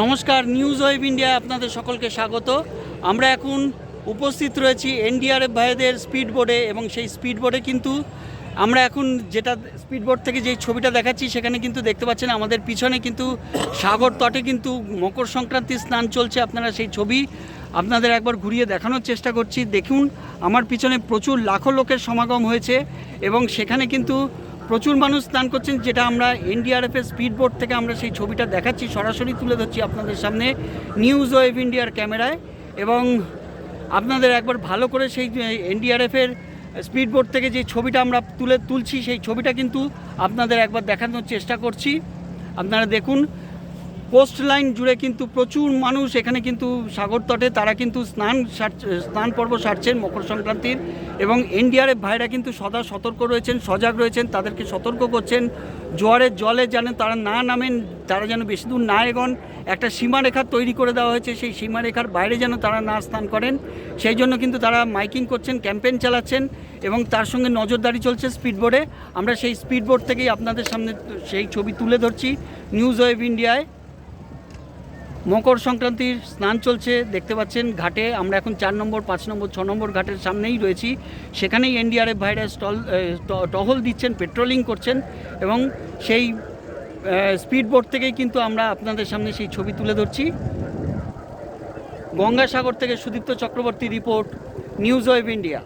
নমস্কার news web India আপনাদের সকলকে স্বাগত। আমরা এখন উপস্থিত রয়েছি এনডিআরএফ ভাইদের স্পিড বোর্ডে এবং সেই স্পিড বোর্ডে কিন্তু আমরা এখন যেটা স্পিড বোর্ড থেকে যে ছবিটা দেখাচ্ছি সেখানে কিন্তু দেখতে পাচ্ছেন আমাদের পিছনে কিন্তু সাগর তটে কিন্তু মকর সংক্রান্তির স্নান চলছে। আপনারা সেই ছবি আপনাদের একবার ঘুরিয়ে দেখানোর চেষ্টা করছি। দেখুন, আমার পিছনে প্রচুর লাখো লোকের সমাগম হয়েছে এবং সেখানে কিন্তু প্রচুর মানুষ স্নান করছেন, যেটা আমরা এনডিআরএফের স্পিড বোর্ড থেকে আমরা সেই ছবিটা দেখাচ্ছি, সরাসরি তুলে ধরছি আপনাদের সামনে নিউজ ওয়েভ ইন্ডিয়ার ক্যামেরায়। এবং আপনাদের একবার ভালো করে সেই এনডিআরএফের স্পিড বোর্ড থেকে যে ছবিটা আমরা তুলে, তুলছি, সেই ছবিটা কিন্তু আপনাদের একবার দেখানোর চেষ্টা করছি। আপনারা দেখুন কোস্ট লাইন জুড়ে কিন্তু প্রচুর মানুষ এখানে কিন্তু সাগর তটে, তারা কিন্তু স্নান স্নান পর্ব সারছেন মকর সংক্রান্তির এবং এনডিআরএফ ভাইরা কিন্তু সদা সতর্ক রয়েছেন, সজাগ রয়েছেন, তাদেরকে সতর্ক করছেন। জোয়ারের জলে যেন তারা না নামেন, তারা যেন বেশি দূর না এগোন। একটা সীমারেখা তৈরি করে দেওয়া হয়েছে, সেই সীমারেখার বাইরে যেন তারা না স্নান করেন। সেই জন্য কিন্তু তারা মাইকিং করছেন, ক্যাম্পেইন চালাচ্ছেন এবং তার সঙ্গে নজরদারি চলছে স্পিডবোর্ডে। আমরা সেই স্পিডবোর্ড থেকেই আপনাদের সামনে সেই ছবি তুলে ধরছি। নিউজ ওয়েভ ইন্ডিয়ায়। মকর সংক্রান্তির স্নান চলছে, দেখতে পাচ্ছেন ঘাটে। আমরা এখন চার নম্বর, পাঁচ নম্বর, ছ নম্বর ঘাটের সামনেই রয়েছি। সেখানেই এনডিআরএফ ভাইরা স্টল টহল দিচ্ছেন, পেট্রোলিং করছেন এবং সেই স্পিড বোট থেকেই কিন্তু আমরা আপনাদের সামনে সেই ছবি তুলে ধরছি। গঙ্গাসাগর থেকে Sudipta Chakraborty report, News Web India.